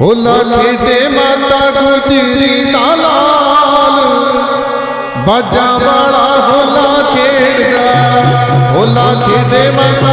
ਹੋ ਲਾਖੇਟੇ ਮਾਤਾ ਗੁਜਰੀ ਦਾ ਲਾਲ। ਬਾਜਾ ਵਾਲਾ ਹੋਲਾ ਖੇਡਦਾ। ਹੋਲਾ ਖੇਡੇ ਮਾਤਾ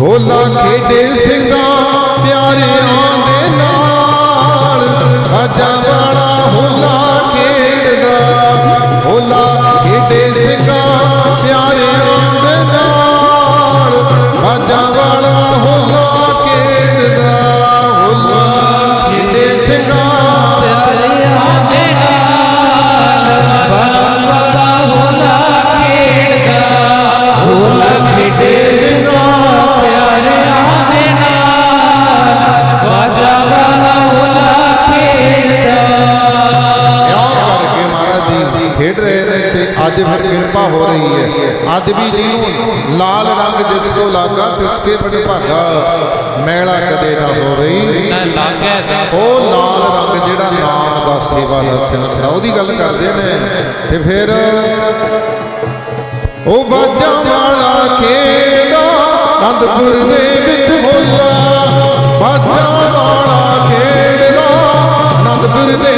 ਹੋਲਾ ਖੇਡੇ ਸਿੰਘਾਂ ਪਿਆਰਿਆਂ ਆਦਮੀ ਜਿਹਨੂੰ ਲਾਲ ਰੰਗ ਜਿਸ ਤੋਂ ਲਾਗਾ ਤਿਸ ਕੇ ਬਣ ਭਾਗਾ। ਮੈਲਾ ਕਦੇ ਨਾ ਰਹੀ ਉਹ ਲਾਲ ਰੰਗ ਜਿਹੜਾ ਨਾਮ ਦਾ ਸੇਵਾ ਦਾ ਸਿਮਰਨ ਉਹਦੀ ਗੱਲ ਕਰਦੇ ਨੇ। ਤੇ ਫਿਰ ਉਹ ਬਾਜਾ ਵਾਲਾ ਖੇਡਾ ਨੰਦਪੁਰ ਦੇ ਵਿੱਚ ਹੋਇਆ। ਬਾਜਾ ਵਾਲਾ ਖੇਡਾ ਨੰਦਪੁਰ ਦੇ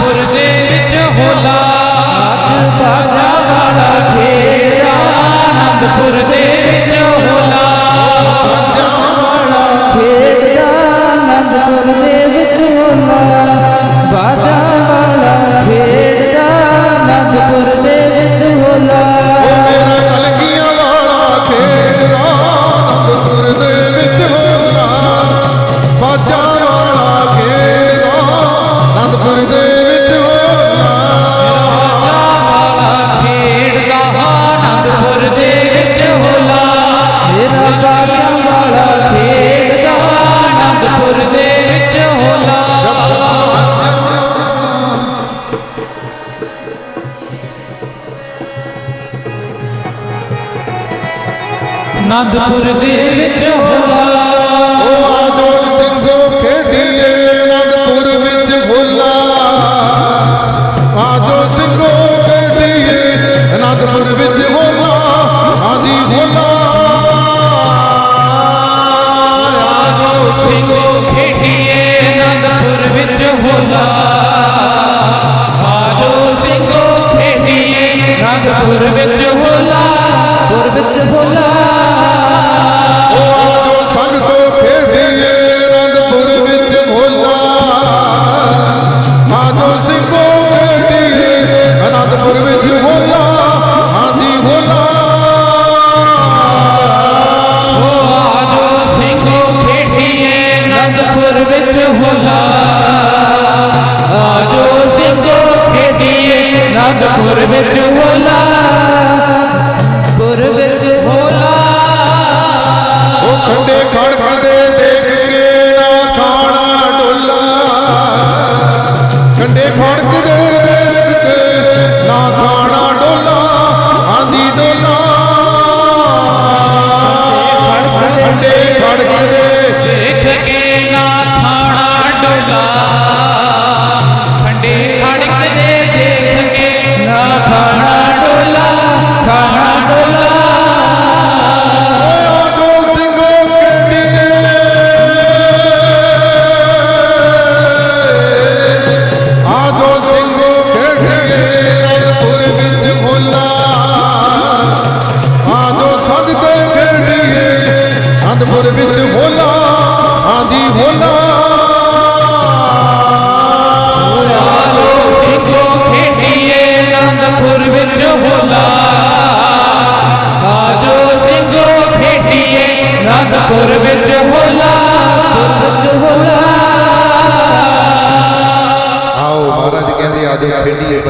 ਪੁਰਜੇ ਹੋਲਾ। ਬਾਜਾ ਵਾਲਾ ਖੇੜਾ ਆਨੰਦਪੁਰ ਦੇ ਵਿੱਚ ਹੋਲਾ। ਬਾਜਾ ਦੇ ਵਿੱਚ ਬਾਗਾਂ ਨੰਦਪੁਰ ਦੇ ਵਿੱਚ ਹੋਲਾ। করবে ভোলা করবে ভোলা। আজ করবে চলা ਆਨੰਦਪੁਰ ਵਿੱਚ ਹੋਲਾ ਆਓ ਮਹਾਰਾਜ ਕਹਿੰਦੇ ਆਦੇ ਪਿੰਡੀ